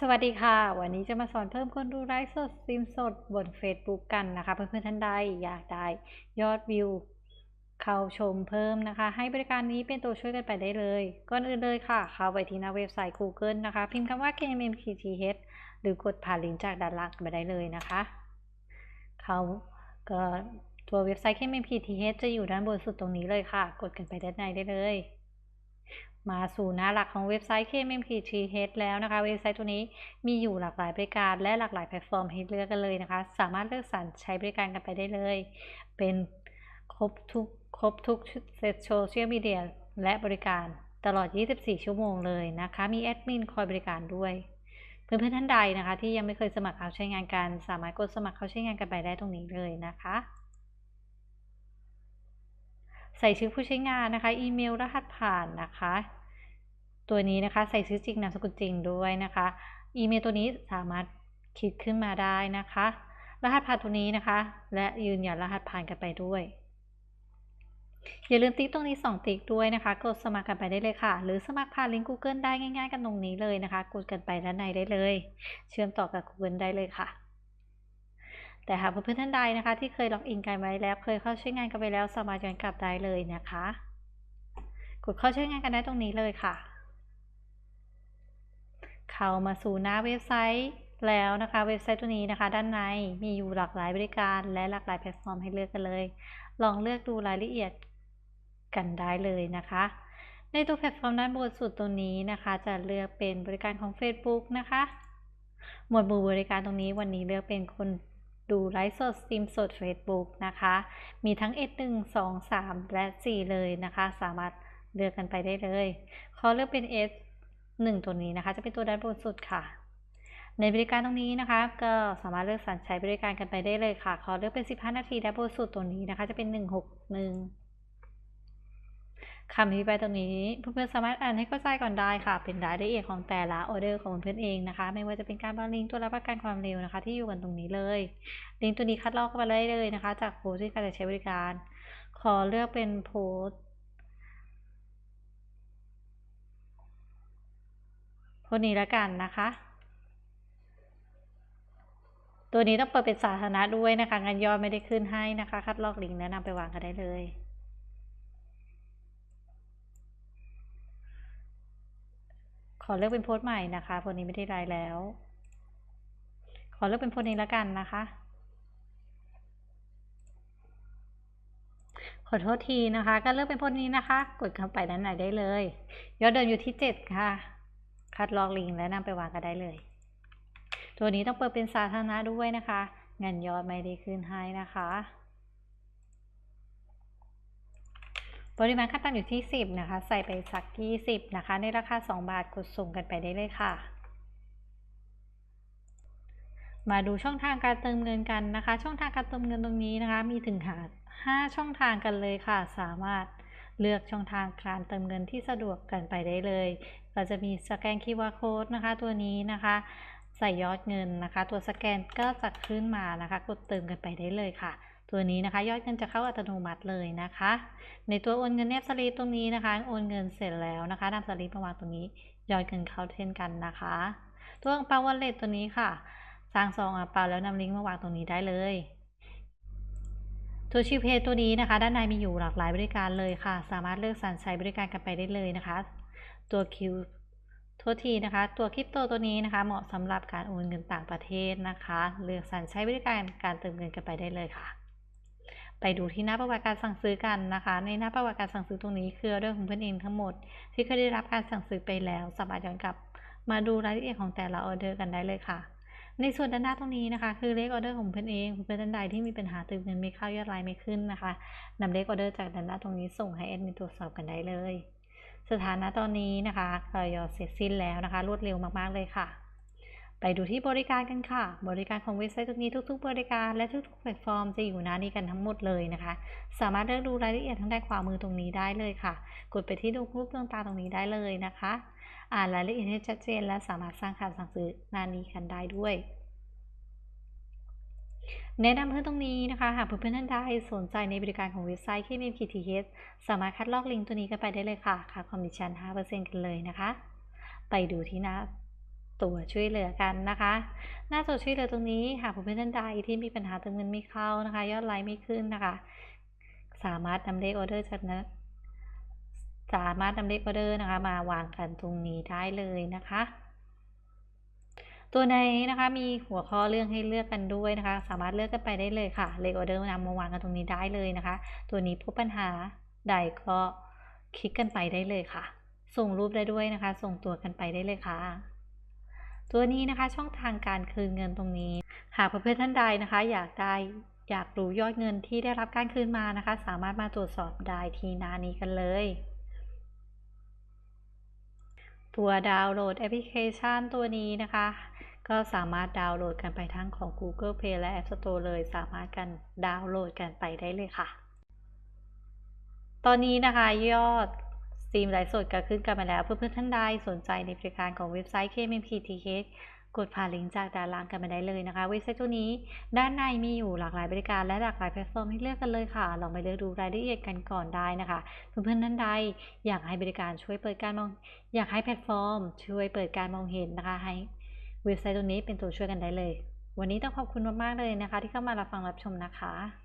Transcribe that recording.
สวัสดีค่ะ วันนี้จะมาสอนเพิ่มคนดูไลฟ์สดสตรีมสดบน Facebook กันนะคะ เพื่อนๆท่านใดอยากได้ยอดวิว เข้าชมเพิ่มนะคะ ให้บริการนี้เป็นตัวช่วยกันไปได้เลย ก่อนอื่นเลยค่ะ เข้าไปที่หน้าเว็บไซต์ Google นะคะ พิมพ์คำว่า KMMKTH หรือกดผ่านลิงก์จากด้านล่างไปได้เลยนะคะ เขาก็ตัวเว็บไซต์ KMMKTH จะอยู่ด้านบนสุดตรงนี้เลยค่ะ กดกันไปด้านในได้เลย มาสู่หน้าหลักของเว็บไซต์ KMMKTH แล้วนะคะ เว็บไซต์ตัวนี้มีอยู่หลากหลายบริการและหลากหลายแพลตฟอร์มให้เลือกกันเลยนะคะ สามารถเลือกสรรใช้บริการกันไปได้เลย เป็นครบทุกครบทุกเซตโซเชียลมีเดียและบริการตลอด 24 ชั่วโมงเลยนะคะ มีแอดมินคอยบริการด้วย เพื่อนๆท่านใดนะคะ ที่ยังไม่เคยสมัครเข้าใช้งานกัน สามารถกดสมัครเข้าใช้งานกันไปได้ตรงนี้เลยนะคะใส่ชื่อผู้ใช้งานนะคะ อีเมล รหัสผ่านนะคะ ตัวนี้นะคะใส่ชื่อจริงนามสกุลจริงด้วยนะคะ อีเมลตัวนี้สามารถคิดขึ้นมาได้นะคะ รหัสผ่านตัวนี้นะคะ และยืนยันรหัสผ่านกันไปด้วย อย่าลืมติ๊กตรงนี้ 2 ติ๊กด้วยนะคะ กดสมัครกันไปได้เลยค่ะ หรือสมัครผ่านลิงก์ Google ได้ง่าย ๆ กันตรงนี้เลยนะคะ กดกันไปด้านในได้เลย เชื่อมต่อกับ Google ได้เลยค่ะแต่หากเพื่อนๆท่านใดนะคะ ที่เคยล็อกอินกันไว้แล้วเคยเข้าใช้งานกันไปแล้วสามารถย้อนกลับได้เลยนะคะ กดเข้าใช้งานกันได้ตรงนี้เลยค่ะ เข้ามาสู่หน้าเว็บไซต์แล้วนะคะ เว็บไซต์ตัวนี้นะคะ ด้านในมีอยู่หลากหลายบริการและหลากหลายแพลตฟอร์มให้เลือกกันเลย ลองเลือกดูรายละเอียดกันได้เลยนะคะ ในตัวแพลตฟอร์มด้านบนสุดตรงนี้นะคะ จะเลือกเป็นบริการของ Facebook นะคะ หมวดหมู่บริการตรงนี้วันนี้เลือกเป็นคนดูไลฟ์สดสตรีมสด Facebook นะคะ มีทั้ง S1 2 3 และ 4 เลยนะคะ สามารถเลือกกันไปได้เลย ขอเลือกเป็น S 1 ตัวนี้นะคะ จะเป็นตัวด้านบนสุดค่ะ ในบริการตรงนี้นะคะ ก็สามารถเลือกสรรใช้บริการกันไปได้เลยค่ะ ขอเลือกเป็น 15 นาทีด้านบนสุดตัวนี้นะคะ จะเป็น 161คำอธิบายตรงนี้เพื่อนๆสามารถอ่านให้เข้าใจก่อนได้ค่ะ เป็นรายละเอียดของแต่ละออเดอร์ของเพื่อนเองนะคะ ไม่ว่าจะเป็นการบางลิงตัวรับประกันความเร็วนะคะ ที่อยู่กันตรงนี้เลย ลิงก์ตัวนี้คัดลอกเข้าไปได้เลยนะคะ จากโพสต์ที่การจะใช้บริการ ขอเลือกเป็นโพสต์ โพสต์นี้แล้วกันนะคะ ตัวนี้ต้องเปิดเป็นสาธารณะด้วยนะคะงานยอดไม่ได้ขึ้นให้นะคะ คัดลอกลิงก์แนะนำไปวางกันได้เลยขอเลือกเป็นโพสต์ใหม่นะคะโพสต์นี้ไม่ได้ไลน์แล้ว ขอเลือกเป็นโพสต์นี้แล้วกันนะคะ ขอโทษทีนะคะ ก็เลือกเป็นโพสต์นี้นะคะ กดเข้าไปด้านในได้เลย ยอดเดินอยู่ที่ 7 ค่ะ คัดลอกลิงก์และนำไปวางกันได้เลย ตัวนี้ต้องเปิดเป็นสาธารณะด้วยนะคะเงินยอดไม่ได้ขึ้นให้นะคะ ปริมาณขั้นต่ำอยู่ที่ 10 นะคะ ใส่ไปสัก 20 นะคะ ในราคา 2 บาทกดส่งกันไปได้เลยค่ะมาดูช่องทางการเติมเงินกันนะคะ ช่องทางการเติมเงินตรงนี้นะคะ มีถึงหา5ช่องทางกันเลยค่ะ สามารถ เลือกช่องทางการเติมเงินที่สะดวกกันไปได้เลย ก็จะมีสแกน QR code นะคะ ตัวนี้นะคะ ใส่ยอดเงินนะคะ ตัวสแกนก็จะขึ้นมานะคะ กดเติมกันไปได้เลยค่ะตัวนี้นะคะยอดเงินจะเข้าอัตโนมัติเลยนะคะ ในตัวโอนเงินแนบสลิปตรงนี้นะคะ โอนเงินเสร็จแล้วนะคะนำสลิปมาวางตรงนี้ยอดเงินเข้าเช่นกันนะคะ ตัวอังเปาวอลเล็ตตัวนี้ค่ะ สร้างซองอังเปาแล้วนำลิงก์มาวางตรงนี้ได้เลย ตัวชิวเพย์ตัวนี้นะคะ ด้านในมีอยู่หลากหลายบริการเลยค่ะ สามารถเลือกสรรใช้บริการกันไปได้เลยนะคะ ตัวคิวโทษทีนะคะ ตัวคริปโตตัวนี้นะคะ เหมาะสำหรับการโอนเงินต่างประเทศนะคะ เลือกสรรใช้บริการการเติมเงินกันไปได้เลยค่ะ ไปดูที่หน้าประวัติการสั่งซื้อกันนะคะ ในหน้าประวัติการสั่งซื้อตรงนี้คือเรื่องของเพื่อนเองทั้งหมด ที่เคยได้รับการสั่งซื้อไปแล้ว สามารถย้อนกลับ มาดูรายละเอียดของแต่ละออเดอร์กันได้เลยค่ะ ในส่วนด้านหน้าตรงนี้นะคะ คือเลขออเดอร์ของเพื่อนเองเพื่อนท่านใดที่มีปัญหาติมเงินไม่เข้ายอดไลน์ไม่ขึ้นนะคะนำเลขออเดอร์จากด้านหน้าตรงนี้ส่งให้แอดมินตรวจสอบกันได้เลย สถานะตอนนี้นะคะก็ยอเสร็จสิ้นแล้วนะคะ รวดเร็วมากๆเลยค่ะ ไปดูที่บริการกันค่ะ บริการของเว็บไซต์ตรงนี้ทุก ๆ บริการและทุกๆแพลตฟอร์มจะอยู่หน้านี้กันทั้งหมดเลยนะคะ สามารถเลือกดูรายละเอียดทางด้านขวามือตรงนี้ได้เลยค่ะ กดไปที่ดูรูปดวงตาตรงนี้ได้เลยนะคะ อ่านรายละเอียดให้ชัดเจน และสามารถสร้างการสั่งซื้อนานี้กันได้ด้วยแนะนำเพื่อนตรงนี้นะคะ หากเพื่อนๆท่านใดสนใจในบริการของเว็บไซต์ KMKTH สามารถคัดลอกลิงก์ตัวนี้กันไปได้เลยค่ะ ค่าคอมมิชชั่น 5%กันเลยนะคะ ไปดูที่หน้าตัวช่วยเหลือกันนะคะ หน้าตัวช่วยเหลือตรงนี้ หากเพื่อนๆท่านใดที่มีปัญหาเติมเงินไม่เข้านะคะ ยอดไลค์ไม่ขึ้นนะคะ สามารถนำเลขออเดอร์จากนั้น สามารถนำเลขออเดอร์นะคะ มาวางกันตรงนี้ได้เลยนะคะ ตัวในนะคะมีหัวข้อเรื่องให้เลือกกันด้วยนะคะ สามารถเลือกกันไปได้เลยค่ะ เลขออเดอร์นำมาวางกันตรงนี้ได้เลยนะคะ ตัวนี้พบปัญหาใดก็คลิกกันไปได้เลยค่ะ ส่งรูปได้ด้วยนะคะ ส่งตัวกันไปได้เลยค่ะ ตัวนี้นะคะช่องทางการคืนเงินตรงนี้ หากเพื่อนๆท่านใดนะคะ อยากได้อยากรู้ยอดเงินที่ได้รับการคืนมานะคะ สามารถมาตรวจสอบได้ที่หน้านี้กันเลย ตัวดาวน์โหลดแอปพลิเคชันตัวนี้นะคะ ก็สามารถดาวน์โหลดกันไปทั้งของ Google Play และ App Store เลย สามารถกันดาวน์โหลดกันไปได้เลยค่ะ ตอนนี้นะคะยอดซีมไลฟ์สดก็ขึ้นกันมาแล้ว เพื่อนๆท่านใดสนใจในบริการของเว็บไซต์ KMPTK กดผ่านลิงก์จากด้านล่างกันมาได้เลยนะคะ เว็บไซต์ตัวนี้ ด้านในมีอยู่หลากหลายบริการและหลากหลายแพลตฟอร์มให้เลือกกันเลยค่ะ ลองไปเลือกดูรายละเอียดกันก่อนได้นะคะ เพื่อนๆท่านใดอยากให้บริการช่วยเปิดการมอง อยากให้แพลตฟอร์ม ช่วยเปิดการมองเห็นนะคะ ให้เว็บไซต์ตัวนี้เป็นตัวช่วยกันได้เลย วันนี้ต้องขอบคุณมากๆเลยนะคะ ที่เข้ามารับฟังรับชมนะคะ